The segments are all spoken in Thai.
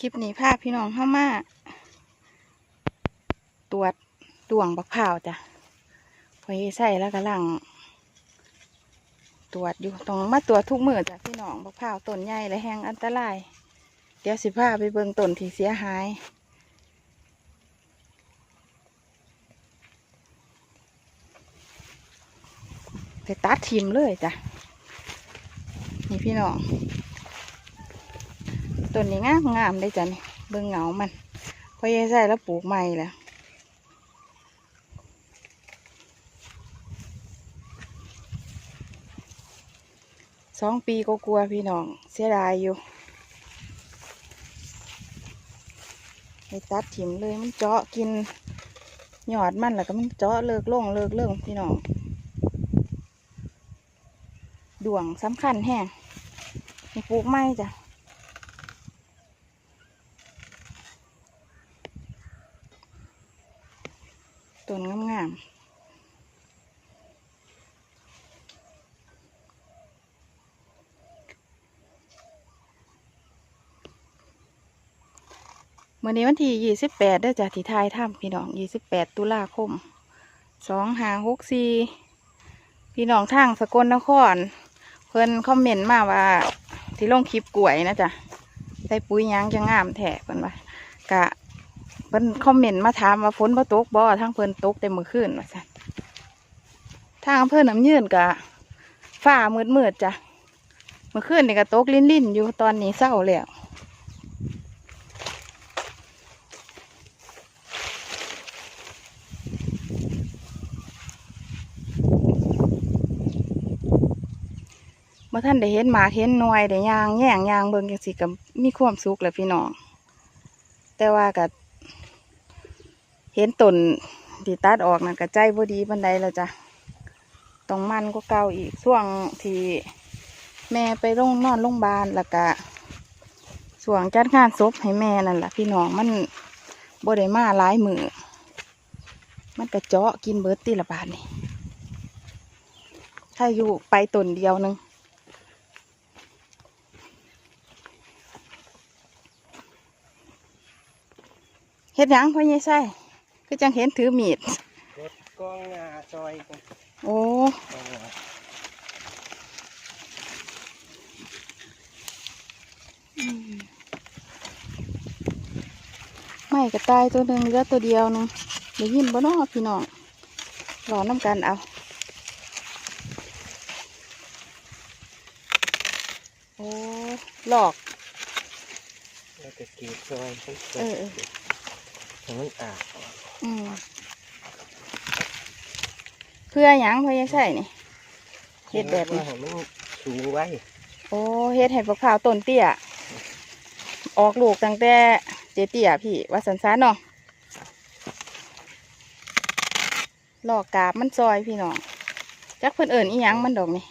คลิปนี้พาพพี่น้องเข้ามา ตรวจดวงบักพร้าจ้ะพอใส่แล้วก็ลัง ตรวจอยู่ต้องมาตรวจทุกมือจ้ะพี่น้องบักพร้าต้นใหญ่และแห้งอันตราย เดี๋ยวสิพาไปเบิ่งต้นที่เสียหายไปตัดทิมเลยจ้ะนี่พี่น้อง ต้นนี้งามงามเลยจ้ะนี่เบิ่งเหงามันพอใหญ่ใส่แล้วปลูกใหม่แล้วสองปีก็กลัวพี่น้อง เสียดายอยู่ไปตัดถิ่มเลยมันเจาะกินหยอดมันแล้วก็มันเจาะเลิกล่งเลิกเลิ่งพี่น้องดวงสำคัญแห้งให้ปลูกไม้จ้ะ ต้นงามๆมื่อนี้วันที่ยี่สิบแปดได้จากที่ทายถ้ำพี่น้องยี่สิบแปดตุลาคมสองหาหกสี่พี่น้องทางสกลนคร เพิ่นคอมเมนต์มาว่า ที่ลงคลิปกล้วยนะจ๊ะใส่ปุ๋ยยังจะงามแท้เพิ่นว่ากะ เพิ่นคอมเมนต์มาถามว่าฝนบ่ตกบ่ทางเพิ่นตกแต่มื้อคืนว่าซั่นทางอำเภอน้ำยืนกะฟ้ามืดๆจ้ะเมื่อคืนนี่ก็ตกลิ่นๆอยู่ตอนนี้เศร้าแล้วเมื่อท่านได้เห็นหมาเห็นหน่วยได้ยางแย่งยางเบิ่งจังสิก็มีความสุขแหละพี่น้อง แต่ว่าก็เห็นต้นที่ตัดออกนั่นก็ใจบ่ดีบันไดแล้วจ้ะต้องมันก็เก่าอีกช่วงที่แม่ไปโรงนอนโรงพยาบาลแล้วก็ช่วงจัดงานศพให้แม่นั่นแหละพี่น้องมันบ่ได้มาหลายมือมันก็เจาะกินเบิร์ตตีละบาทนี่ถ้าอยู่ไปตนเดียวนึงเฮ็ดยังพ่อใหญ่ไส้ ก็จังเห็นถือมีดรถกองงาซอยกันโอ้กองงาไม่กระต่ายตัวหนึ่งเหลือตัวเดียวหนึงได้ยินบ่เนาะพี่น้องรอน้ำกันเอาโอ้หลอกแล้วก็กรีดซอยให้เออเออให้มันอาดอืม เพื่อหยังพ่อใหญ่ไส้นี่เฮ็ดแบบนี้ให้มันสูงไว้โอ้เฮ็ดให้บักพร้าวต้นเตี้ย ออกลูกตั้งแต่เจเตี้ยพี่ว่าสันซานเนาะหลอกกาบมันซอยพี่น้องจักเพิ่นเอิ่นอีหยังมันดอกนี่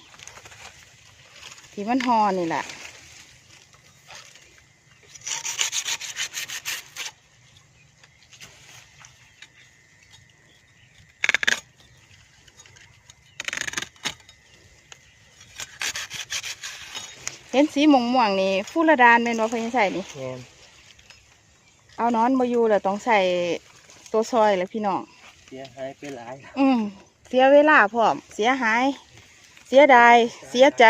ที่มันหอนี่แหละ เห็นสีม่วงม่วงๆนี่ฟูระดานเป็นว่าเพิ่นใส่นี่แง่นเอานอนมาอยู่แล้วต้องใส่ตัวซอยเลยพี่น้อง เสียหายไปหลายอืมเสียเวลาพร้อม เสียหาย เสียดาย เสียใจ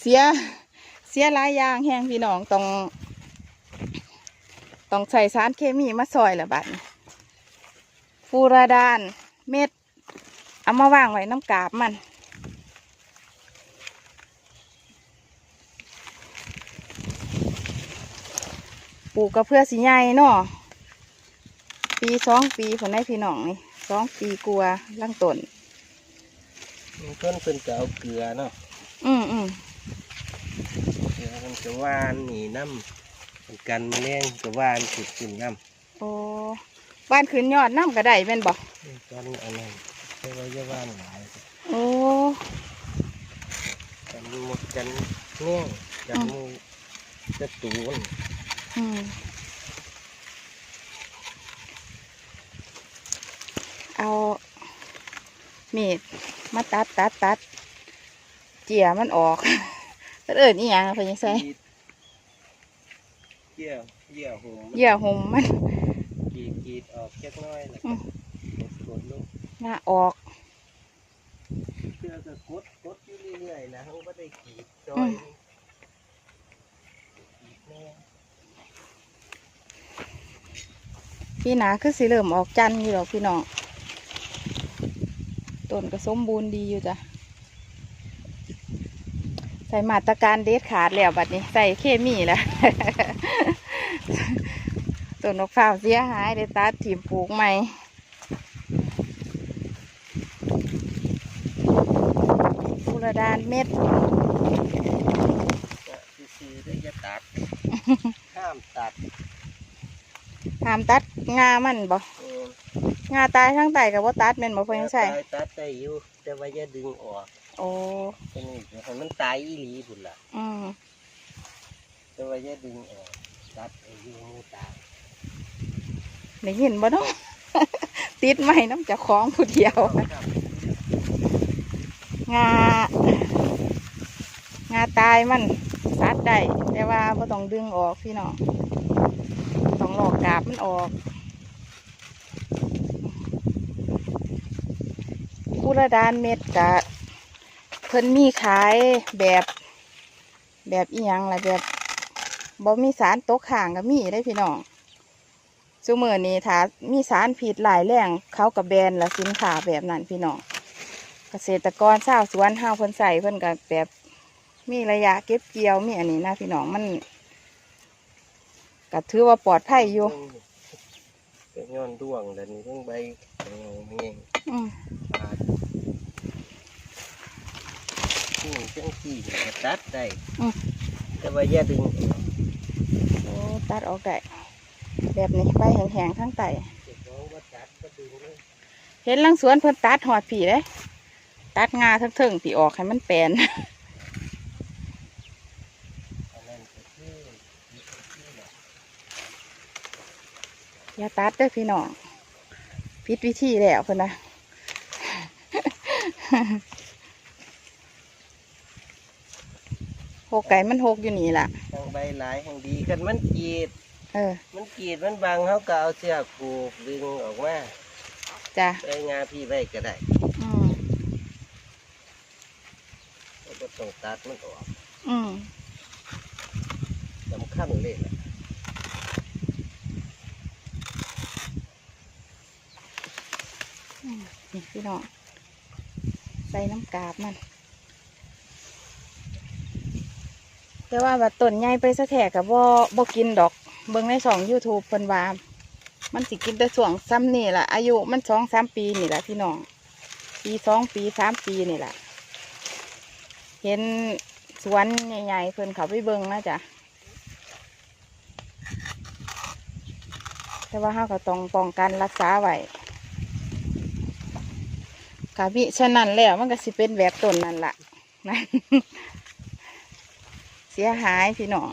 เสีย เสียหลายอย่างแห้งพี่น้องต้องต้องใส่สารเคมีมาซอยละบัดนี้ฟูราดาน เม็ด เอามาวางไว้น้ำกาบมัน ปลูกก็เพื่อสีใหญ่เนาะปีสองปีผลได้พี่น้องนี่สองปีกลัวาลังต้นมันเพิ่นเพิ่นก็เอาเกลือเนาะอืมอืมเกลือมันจะหวานหนีน้ำเป็นกันแมลงก็หวานขุดขึ้นน้โอ้บ้านขึ้นยอดน้ำก็ได้เป็นบอกำกันอันนั้นแต่ว่าจะหวานหลายโอ้กันหมดกันแง่งกันหมูจะตูนอืม เอามีดมาตัดตัดตัดเจียมันออกเพิ่นเอิญนี่ยังเพิ่นยังใส่กรีดเกี่ยวเกี่ยวหูมันเหยื่อหมมันกรีดกรีดออกแค่น้อยแล้วอืก็มกดลงงาออกเพื่อจะกดกดอยู่เรื่อยๆนะเขาก็ได้กรีดจออืยมกรีดแน่ พี่หนาคือสิเริ่มออกจันทร์อยู่หรอกพี่น้องต้นก็สมบูรณ์ดีอยู่จ้ะใส่มาตรการเด็ดขาดแล้วบัดนี้ ใส่เคมีแล้วต้นนกฟ้าวเสียหายได้ตัดถิ่มปลูกใหม่กุระดานเม็ดก็ซื้อๆได้จะตัด ห้ามตัด ห้ามตัดงามันบ่เอองาตายทั้งไตกับว่าตัดแม่นบ่เพิ่นยังใช่ตายตัดได้อยู่แต่ว่าอย่าดึงออกโอ้แค่นี้ให้มันตายอีหลีพุ่นล่ะอืมแต่ว่าอย่าดึงออกตัดไอ้อยูมือตายได้ยินบ่เนาะติดไหมน้ำเจะคล้าของผู้เดียวครับงางาตายมันตัดได้แต่ว่าบ่ต้องดึงออกพี่น้อง ต้องหลอกกาบมันออกกุระดานเม็ดกะเพิ่นมีขายแบบแบบอีหยังล่ะแบบบ่มีสารตกค้างก็มีได้พี่น้องซุมื้อนี้ถ้ามีสารผิดหลายแรงเขากับแบนละสินค้าแบบนั้นพี่น้องเกษตรกรชาวสวนห้าวเพิ่นใส่เพิ่นก็แบบมีระยะเก็บเกี่ยวมีอันนี้นะพี่น้องมัน ก็ถือว่าปลอดภัยอยู่เป็นย้อนด้วงแล้วนี่เพิ่งใบเงาเงี้ยอืมขาดนี่จังสี่ก็ตัดได้แต่ว่าอย่าดึงออกโอ้ตัดออกได้แบบนี้ใบแห้งๆทั้งไตเจ็บน้องว่าตัดก็ดึงเลยเห็นหลังสวนเพิ่นตัดหอดผีเลยตัดงาทั้งเทิงผีออกให้มันแปลน อันนั้นก็คือนี่แหละ อย่าตัดเด้อพี่น้องผิดวิธีแล้วเพิ่นนะหกไก่มันหกอยู่นี่ล่ะทางใบหลายแห่งดีกันมันกรีด เออมันกรีดมันบางเขาก็เอาเสือกผูกดึงออกมาจ้ะใช้งาพี่ไว้ก็ได้อืมแล้วก็ต้องตัดมันออกอืมสำคัญเลยแหละ นี่พี่น้องใส่น้ำกาบมัน แต่ว่าบัดต้นใหญ่ไปสะแถกกับบ่บ่กินดอก เบิ่งในสอง YouTube เพิ่นว่ามันสิกินแต่ส่วงซ้ำนี่แหละอายุมันสองสามปีนี่แหละพี่น้อง ปีสองปีสามปีนี่แหละเห็นสวนใหญ่ๆเพิ่นเขาไปเบิ่งนะจ๊ะแต่ว่าเราก็ต้องป้องกันรักษาไว้ กะมิฉะนั้นแล้วมันก็สิเป็นแบบต้นนั่นละนะเสียหายพี่น้อง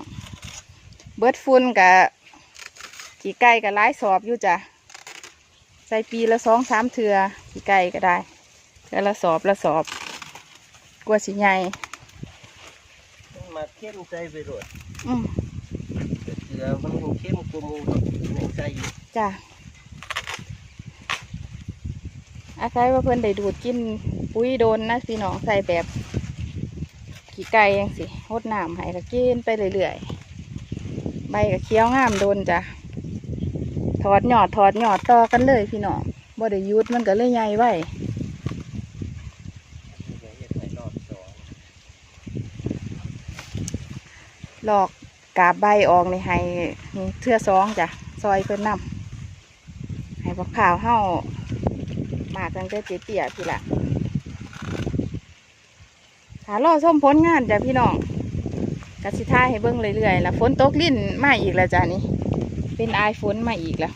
เบิดฝุ่นกับขี่ไก่กับร้ายสอบอยู่จ้ะใส่ปีละสองสามเถือขี่ไก่ก็ได้เทือละสอบละสอบกลัวสิใหญ่มันมาเข้มใจไปโดดอืมเกลือมันคงเข้มกว่าหมูในใจอยู่จ้ะ อาศัยว่าเพิ่อนได้ดูดกินปุ๋ยโดนนะพี่น้องใส่แบบขี่ไก่ยังสิหดน้ำให้ก็กินไปเรื่อยๆ ใบกับเคี้ยวงามโดนจ้ะ ถอดหยอดถอดหยอดต่อกันเลยพี่น้องบ่ได้ยุดมันก็เลยใหญ่ไว้เดี๋ยวเฮ็ดให้รอบสองหลอกกาบใบออกในให้เทื่อสองจ้ะ ซอยเพิ่นนำให้บักข่าวเฮา มาตั้งแต่เตี้ยๆพี่ละถ้ารอส้มผลงานจ้ะพี่น้องกสิท่าให้เบิ่งเรื่อยๆแล้วฝนตกลิ้นมาอีกแล้วจ้ะนี่เป็นไอฝนมาอีกแล้ว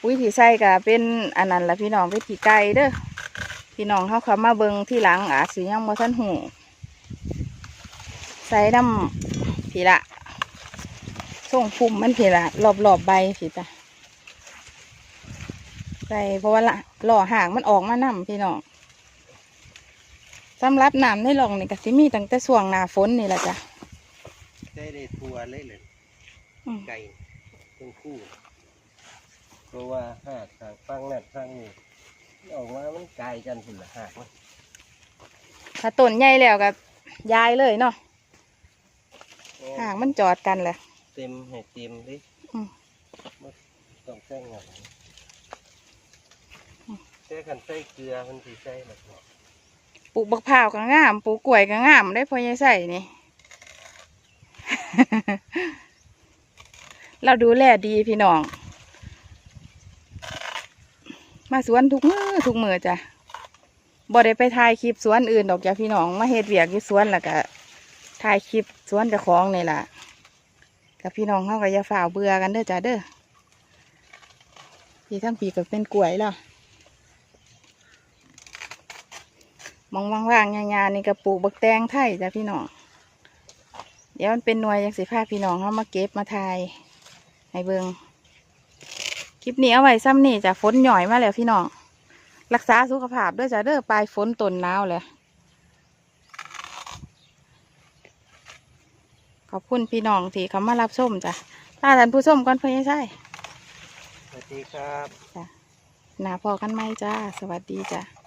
ปุ๋ยที่ใส่ก็เป็นอันนั้นละพี่น้องเป็นขี้ไก่เด้อพี่น้องเขาเขามาเบิ้งที่หลังอาจสิยังบ่ทันหูใส่น้ำผีละส่งพุ่มมันผีละรอบรอบๆใบผีจ้ะ ใส่เพราะว่าละหล่อห่างมันออกมาน้ำพี่น้องสำหรับน้ำในหลองนี่ก็สิมีตั้งแต่ช่วงหน้าฝนนี่แหละจ้ะได้ทัวเลยเลยอืมไก่เป็นคู่ เพราะว่าหากทางฟังนั่นฟังนี่ออกมามันไกลกันพุ่นละหากมันถ้าต้นใหญ่แล้วก็ย้ายเลยเนาะหากมันจอดกันแหละเต็มให้เต็มเลยอืมบ่ต้องใส่งาน ใส่กันใส่เกลือมันสิใส่แบบนี้ปลูกบักพร้าวก็งามปลูกกล้วยก็งามได้พอยายใส่นี่ เราดูแลดีพี่น้อง มาสวนทุกมือทุกมือจ้ะบ่ได้ไปถ่ายคลิปสวนอื่นดอกจ้ะพี่น้องมาเฮ็ดเวียกอยู่สวนแล้วก็ถ่ายคลิปสวนเจ้าของนี่ล่ะกับพี่น้องเขาก็อย่าฝ่าเบื่อกันเด้อจ้ะเด้อพี่ทั้งปีก็เป็นกล้วยแล้ว มองว่างๆงานๆนี่ก็ปลูกบักแตงไทยจ้ะพี่น้องเดี๋ยวมันเป็นหน่วยยังสิพาพี่น้องเขามาเก็บมาทายให้เบิงคลิปนี้เอาไว้ซ้ำนี่จ้ะฝนหน่อยมาแล้วพี่น้องรักษาสุขภาพด้วยจ้ะเด้อปลายฝนต้นหนาวเลยขอบคุณพี่น้องที่เขามารับชมจ้ะลาท่านผู้ชมก่อนเพื่อนใช่สวัสดีครับหนาพอกันไหมจ้า สวัสดีจ้ะ